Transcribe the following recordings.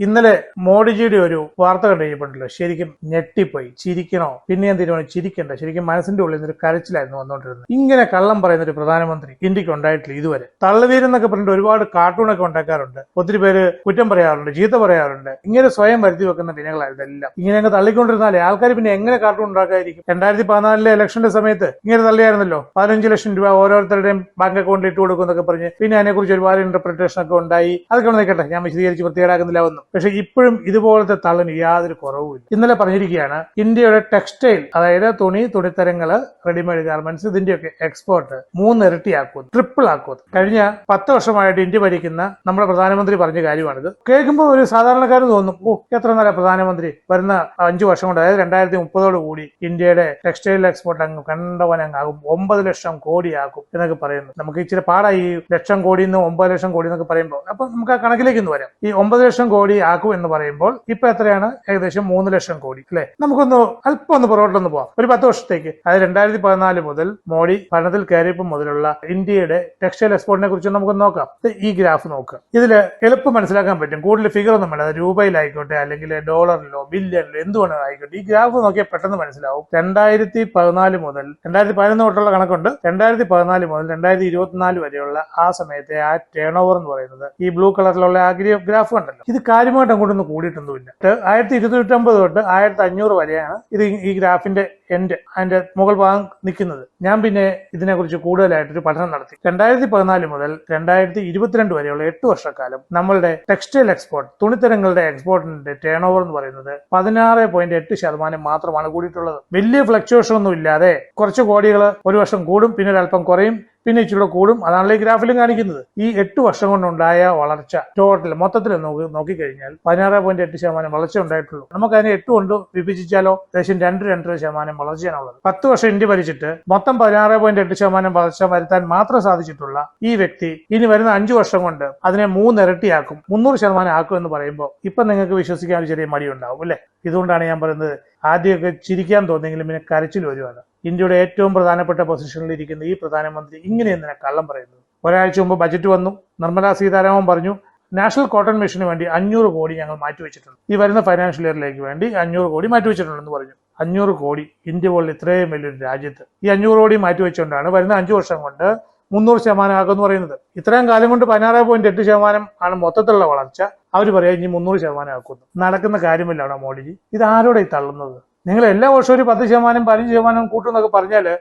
ഇന്നലെ മോഡിജിയുടെ ഒരു വാർത്ത കണ്ടു കഴിഞ്ഞപ്പോഴല്ലോ ശരിക്കും ഞെട്ടിപ്പോയി. ചിരിക്കണോ? പിന്നെ ഞാൻ തീരുമാനം ചിരിക്കണ്ട. ശരിക്കും മനസ്സിന്റെ ഉള്ളിൽ നിന്നൊരു കരച്ചിലായിരുന്നു വന്നുകൊണ്ടിരുന്നത്. ഇങ്ങനെ കള്ളം പറയുന്ന ഒരു പ്രധാനമന്ത്രി ഇന്ത്യയ്ക്ക് ഉണ്ടായിട്ടില്ല ഇതുവരെ. തള്ളവീരെന്നൊക്കെ പറഞ്ഞിട്ട് ഒരുപാട് കാർട്ടൂണൊക്കെ ഉണ്ടാക്കാറുണ്ട്. ഒത്തിരി പേര് കുറ്റം പറയാറുണ്ട് ചീത്ത പറയാറുണ്ട്. ഇങ്ങനെ സ്വയം വരുത്തി വെക്കുന്ന ദിനങ്ങളാണ് ഇതെല്ലാം. ഇങ്ങനെ അങ്ങ് തള്ളിക്കൊണ്ടിരുന്നാലേ ആൾക്കാർ പിന്നെ എങ്ങനെ കാർട്ടൂൺ ഉണ്ടാക്കാതിരിക്കും? രണ്ടായിരത്തി പതിനാലിലെ ഇലക്ഷന്റെ സമയത്ത് ഇങ്ങനെ തള്ളിയായിരുന്നല്ലോ. പതിനഞ്ച് ലക്ഷം രൂപ ഓരോരുത്തരുടെയും ബാങ്ക് അക്കൗണ്ടിൽ ഇട്ട് കൊടുക്കും എന്നൊക്കെ പറഞ്ഞ് പിന്നെ അതിനെക്കുറിച്ച് ഒരുപാട് ഇന്റർപ്രിട്ടേഷൻ ഒക്കെ ഉണ്ടായി. അതൊക്കെ നിൽക്കട്ടെ. ഞാൻ വിശദീകരിച്ച് വൃത്തികേടാക്കുന്നില്ല ഒന്നും പക്ഷെ ഇപ്പോഴും ഇതുപോലത്തെ തള്ളിന് യാതൊരു കുറവുമില്ല. ഇന്നലെ പറഞ്ഞിരിക്കുകയാണ് ഇന്ത്യയുടെ ടെക്സ്റ്റൈൽ അതായത് തുണി തുണിത്തരങ്ങൾ റെഡിമെയ്ഡ് ഗാർമെന്റ്സ് ഇതിന്റെയൊക്കെ എക്സ്പോർട്ട് മൂന്നിരട്ടിയാക്കും ട്രിപ്പിൾ ആക്കും കഴിഞ്ഞ പത്ത് വർഷമായിട്ട് ഇന്ത്യ ഭരിക്കുന്ന നമ്മുടെ പ്രധാനമന്ത്രി പറഞ്ഞ കാര്യമാണിത്. കേൾക്കുമ്പോൾ ഒരു സാധാരണക്കാരൻ തോന്നും ഓ എത്ര നല്ല പ്രധാനമന്ത്രി വരുന്ന അഞ്ചു വർഷം കൊണ്ട് അതായത് രണ്ടായിരത്തി മുപ്പതോട് കൂടി ഇന്ത്യയുടെ ടെക്സ്റ്റൈൽ എക്സ്പോർട്ട് അങ്ങ് കണ്ടവനങ്ങാകും ഒമ്പത് ലക്ഷം കോടിയാക്കും എന്നൊക്കെ പറയുന്നു. നമുക്ക് ഇച്ചിരി പാടായി ലക്ഷം കോടി നിന്ന് ഒമ്പത് ലക്ഷം കോടി എന്നൊക്കെ പറയുമ്പോൾ. അപ്പൊ നമുക്ക് ആ കണക്കിലേക്ക് വരാം. ഈ ഒമ്പത് ലക്ഷം കോടി ആക്കും എന്ന് പറയുമ്പോൾ ഇപ്പൊ എത്രയാണ്? ഏകദേശം മൂന്ന് ലക്ഷം കോടി അല്ലെ? നമുക്കൊന്ന് അല്പം ഒന്ന് പുറകോട്ടൊന്ന് പോവാം. ഒരു പത്ത് വർഷത്തേക്ക്. അതായത് രണ്ടായിരത്തി പതിനാല് മുതൽ മോഡി ഭരണത്തിൽ കയറിയപ്പോൾ മുതലുള്ള ഇന്ത്യയുടെ ടെക്സ്റ്റൈൽ എക്സ്പോർട്ടിനെ കുറിച്ച് നമുക്ക് നോക്കാം. ഈ ഗ്രാഫ് നോക്കുക ഇതിൽ എളുപ്പം മനസ്സിലാക്കാൻ പറ്റും. കൂടുതൽ ഫിഗർ ഒന്നും വേണ്ട. രൂപയിലായിക്കോട്ടെ അല്ലെങ്കിൽ ഡോളറിലോ ബില്യണിലോ എന്ത് വേണമെങ്കിലും ആയിക്കോട്ടെ. ഈ ഗ്രാഫ് നോക്കിയാൽ പെട്ടെന്ന് മനസ്സിലാവും. രണ്ടായിരത്തി പതിനാല് മുതൽ രണ്ടായിരത്തി പതിനൊന്ന് തൊട്ടുള്ള കണക്കുണ്ട്. രണ്ടായിരത്തി പതിനാല് മുതൽ രണ്ടായിരത്തി ഇരുപത്തിനാല് വരെയുള്ള ആ സമയത്തെ ആ ടേൺ ഓവർ എന്ന് പറയുന്നത് ഈ ബ്ലൂ കളറിലുള്ള ആ ഗ്രാഫ് ഉണ്ടല്ലോ ഇത് കാര്യമായിട്ട് അങ്ങോട്ടൊന്നും കൂടിയിട്ടൊന്നുമില്ല. ആയിരത്തി ഇരുന്നൂറ്റമ്പത് തൊട്ട് ആയിരത്തി അഞ്ഞൂറ് വരെയാണ് ഇത് ഈ ഗ്രാഫിന്റെ എൻഡ് അതിന്റെ മുകൾ ഭാഗം നിൽക്കുന്നത്. ഞാൻ പിന്നെ ഇതിനെക്കുറിച്ച് കൂടുതലായിട്ടൊരു പഠനം നടത്തി. രണ്ടായിരത്തി പതിനാല് മുതൽ രണ്ടായിരത്തി ഇരുപത്തിരണ്ട് വരെയുള്ള എട്ട് വർഷക്കാലം നമ്മളുടെ ടെക്സ്റ്റൈൽ എക്സ്പോർട്ട് തുണിത്തരങ്ങളുടെ എക്സ്പോർട്ടിന്റെ ടേൺ ഓവർ എന്ന് പറയുന്നത് പതിനാറ് പോയിന്റ് എട്ട് ശതമാനം മാത്രമാണ് കൂടിയിട്ടുള്ളത്. വലിയ ഫ്ലക്ച്വേഷൻ ഒന്നും ഇല്ലാതെ കുറച്ച് കോടികൾ ഒരു വർഷം കൂടും പിന്നെ ഒരല്പം കുറയും. പിന്നെ ഇച്ചിരി കൂടും. അതാണല്ലോ ഈ ഗ്രാഫിലും കാണിക്കുന്നത്. ഈ എട്ട് വർഷം കൊണ്ടുണ്ടായ വളർച്ച ടോട്ടൽ മൊത്തത്തിൽ നോക്കി നോക്കിക്കഴിഞ്ഞാൽ പതിനാറ് പോയിന്റ് എട്ട് ശതമാനം വളർച്ച ഉണ്ടായിട്ടുള്ളൂ. നമുക്ക് അതിനെ എട്ട് കൊണ്ട് വിഭജിച്ചാലോ? ഏകദേശം രണ്ട് രണ്ടര ശതമാനം വളർച്ചയാണുള്ളത് പത്ത് വർഷം ഇന്ത്യ ഭരിച്ചിട്ട് മൊത്തം പതിനാറ് പോയിന്റ് എട്ട് ശതമാനം വളർച്ച വരുത്താൻ മാത്രം സാധിച്ചിട്ടുള്ള ഈ വ്യക്തി ഇനി വരുന്ന അഞ്ചു വർഷം കൊണ്ട് അതിനെ മൂന്നിരട്ടിയാക്കും മുന്നൂറ് ശതമാനം ആക്കും എന്ന് പറയുമ്പോൾ ഇപ്പൊ നിങ്ങൾക്ക് വിശ്വസിക്കാൻ ഒരു ചെറിയ മടിയുണ്ടാവും അല്ലെ? ഇതുകൊണ്ടാണ് ഞാൻ പറയുന്നത് ആദ്യമൊക്കെ ചിരിക്കാൻ തോന്നിയെങ്കിലും പിന്നെ കരച്ചിൽ വരുവാണ്. ഇന്ത്യയുടെ ഏറ്റവും പ്രധാനപ്പെട്ട പൊസിഷനിൽ ഇരിക്കുന്ന ഈ പ്രധാനമന്ത്രി ഇങ്ങനെ കള്ളം പറയുന്നത് ഒരാഴ്ച മുമ്പ് ബജറ്റ് വന്നു. നിർമ്മലാ സീതാരാമൻ പറഞ്ഞു നാഷണൽ കോട്ടൺ മിഷന് വേണ്ടി അഞ്ഞൂറ് കോടി ഞങ്ങൾ മാറ്റിവെച്ചിട്ടുണ്ട്. ഈ വരുന്ന ഫൈനാൻഷ്യൽ ഇയറിലേക്ക് വേണ്ടി അഞ്ഞൂറ് കോടി മാറ്റിവെച്ചിട്ടുണ്ടെന്ന് പറഞ്ഞു. അഞ്ഞൂറ് കോടി ഇന്ത്യ പോലുള്ള ഇത്രയും വലിയൊരു രാജ്യത്ത് ഈ അഞ്ഞൂറ് കോടി മാറ്റിവെച്ചുകൊണ്ടാണ് വരുന്ന അഞ്ചു വർഷം കൊണ്ട് മുന്നൂറ് ശതമാനം ആകുമെന്ന് പറയുന്നത്. ഇത്രയും കാലം കൊണ്ട് പതിനാറ് പോയിന്റ് എട്ട് ശതമാനം ആണ് മൊത്തത്തിലുള്ള വളർച്ച. അവർ പറയാം ഇനി മുന്നൂറ് ശതമാനം ആക്കുന്നു. നടക്കുന്ന കാര്യമില്ലാണോ മോഡിജി? ഇത് ആരോടെ ഈ തള്ളുന്നത്? നിങ്ങൾ എല്ലാ വർഷവും ഒരു പത്ത് ശതമാനം പതിനഞ്ച് ശതമാനം കൂട്ടുന്നൊക്കെ പറഞ്ഞാൽ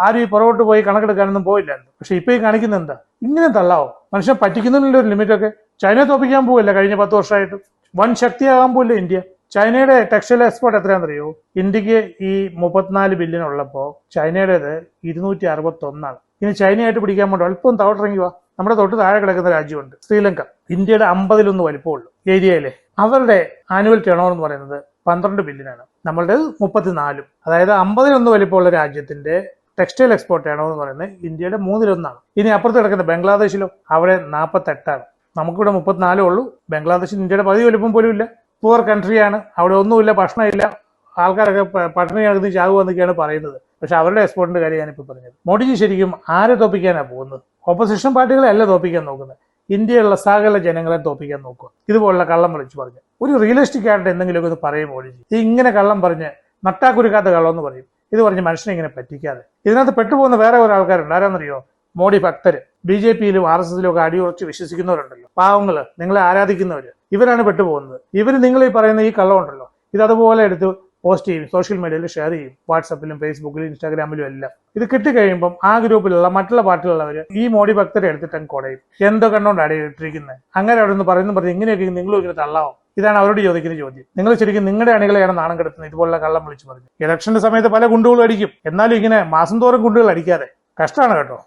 ആരും ഈ പുറകോട്ട് പോയി കണക്കെടുക്കാനൊന്നും പോയില്ലായിരുന്നു പക്ഷെ ഇപ്പൊ ഈ കാണിക്കുന്നത് എന്താ? ഇങ്ങനെ തള്ളാവോ? മനുഷ്യൻ പറ്റിക്കുന്നതിനുള്ള ഒരു ലിമിറ്റൊക്കെ ചൈന തോപ്പിക്കാൻ പോവില്ല കഴിഞ്ഞ പത്ത് വർഷമായിട്ട്. വൻ ശക്തിയാകാൻ പോവില്ല ഇന്ത്യ. ചൈനയുടെ ടെക്സ്റ്റൈൽ എക്സ്പോർട്ട് എത്രയാണെന്നറിയോ? ഇന്ത്യയ്ക്ക് ഈ മുപ്പത്തിനാല് ബില്യൺ ഉള്ളപ്പോൾ ചൈനയുടേത് ഇരുന്നൂറ്റി അറുപത്തി ഒന്നാണ് ഇനി ചൈനയായിട്ട് പിടിക്കാൻ വേണ്ടി അല്പം തവട്ടിറങ്ങി വാ. നമ്മുടെ തൊട്ട് താഴെ കിടക്കുന്ന രാജ്യമുണ്ട്. ശ്രീലങ്ക. ഇന്ത്യയുടെ അമ്പതിലൊന്ന് വലിപ്പമുള്ളൂ. ഏരിയയിലെ അവരുടെ ആനുവൽ ടേൺ എന്ന് പറയുന്നത് പന്ത്രണ്ട് ബില്യനാണ് നമ്മളുടെ മുപ്പത്തിനാലും. അതായത് അമ്പതിലൊന്ന് വലിപ്പമുള്ള രാജ്യത്തിന്റെ ടെക്സ്റ്റൈൽ എക്സ്പോർട്ട് ആണോ എന്ന് പറയുന്നത് ഇന്ത്യയുടെ മൂന്നിലൊന്നാണ്. ഇനി അപ്പുറത്ത് കിടക്കുന്ന ബംഗ്ലാദേശിലോ അവിടെ നാൽപ്പത്തെട്ടാണ് നമുക്കിവിടെ മുപ്പത്തിനാലേ ഉള്ളൂ. ബംഗ്ലാദേശിൽ ഇന്ത്യയുടെ പകുതി വലിപ്പം പോലും ഇല്ല. പുവർ കൺട്രിയാണ് അവിടെ ഒന്നുമില്ല ഭക്ഷണമില്ല. ആൾക്കാരൊക്കെ പട്ടിണി കിടന്ന് ചാകുമെന്നൊക്കെയാണ് പറയുന്നത്. പക്ഷെ അവരുടെ എക്സ്പോർട്ടിന്റെ കാര്യം ഞാനിപ്പോൾ പറഞ്ഞത്. മോഡിജി ശരിക്കും ആരെ തോപ്പിക്കാനാണ് പോകുന്നത്? ഓപ്പോസിഷൻ പാർട്ടികളെ അല്ല തോപ്പിക്കാൻ നോക്കുന്നത്. ഇന്ത്യയിലുള്ള സകല ജനങ്ങളെ തോപ്പിക്കാൻ നോക്കുക. ഇതുപോലുള്ള കള്ളം വിളിച്ചു പറഞ്ഞു. ഒരു റിയലിസ്റ്റിക് ആയിട്ട് എന്തെങ്കിലുമൊക്കെ ഒന്ന് പറയും മോഡിജി ഇങ്ങനെ കള്ളം പറഞ്ഞ് നട്ടാക്കുരുക്കാത്ത കള്ളം എന്ന് പറയും. ഇത് പറഞ്ഞ് മനുഷ്യനെ ഇങ്ങനെ പറ്റിക്കാതെ. ഇതിനകത്ത് പെട്ടുപോകുന്ന വേറെ ഒരു ആൾക്കാരുണ്ട്. ആരാന്നറിയോ? മോഡി ഭക്തർ ബി ജെ പിയിലും ആർ എസ് എസിലും ഒക്കെ അടിയുറച്ച് വിശ്വസിക്കുന്നവരുണ്ടല്ലോ. പാവങ്ങൾ. നിങ്ങളെ ആരാധിക്കുന്നവര്. ഇവരാണ് പെട്ടുപോകുന്നത്. ഇവർ നിങ്ങൾ ഈ പറയുന്ന ഈ കള്ളമുണ്ടല്ലോ. ഇത് അതുപോലെ എടുത്ത് പോസ്റ്റ് ചെയ്യും സോഷ്യൽ മീഡിയയിൽ ഷെയർ ചെയ്യും വാട്സപ്പിലും ഫേസ്ബുക്കിലും ഇൻസ്റ്റാഗ്രാമിലും എല്ലാം. ഇത് കിട്ടിക്കഴിയുമ്പോൾ ആ ഗ്രൂപ്പിലുള്ള മറ്റുള്ള പാർട്ടികളുള്ളവർ ഈ മോഡി ഭക്തരെ എടുത്തിട്ട് അങ്ങ് കൊടയും. എന്തോ കണ്ടോണ്ടാണ് ഇട്ടിരിക്കുന്നത് അങ്ങനെ അവിടെ നിന്ന് പറയുന്നു പറഞ്ഞ് ഇങ്ങനെയൊക്കെ നിങ്ങളും ഇങ്ങനെ തള്ളാവും? ഇതാണ് അവരോട് ചോദിക്കുന്ന ചോദ്യം. നിങ്ങൾ ശരിക്കും നിങ്ങളുടെ അണികളെയാണ് നാണം കെടുത്തുന്നത്? ഇതുപോലുള്ള കള്ളം വിളിച്ചു പറഞ്ഞു. ഇലക്ഷന്റെ സമയത്ത് പല ഗുണ്ടുകളും അടിക്കും. എന്നാലും ഇങ്ങനെ മാസം തോറും ഗുണ്ടുകൾ അടിക്കാതെ. കഷ്ടമാണ് കേട്ടോ.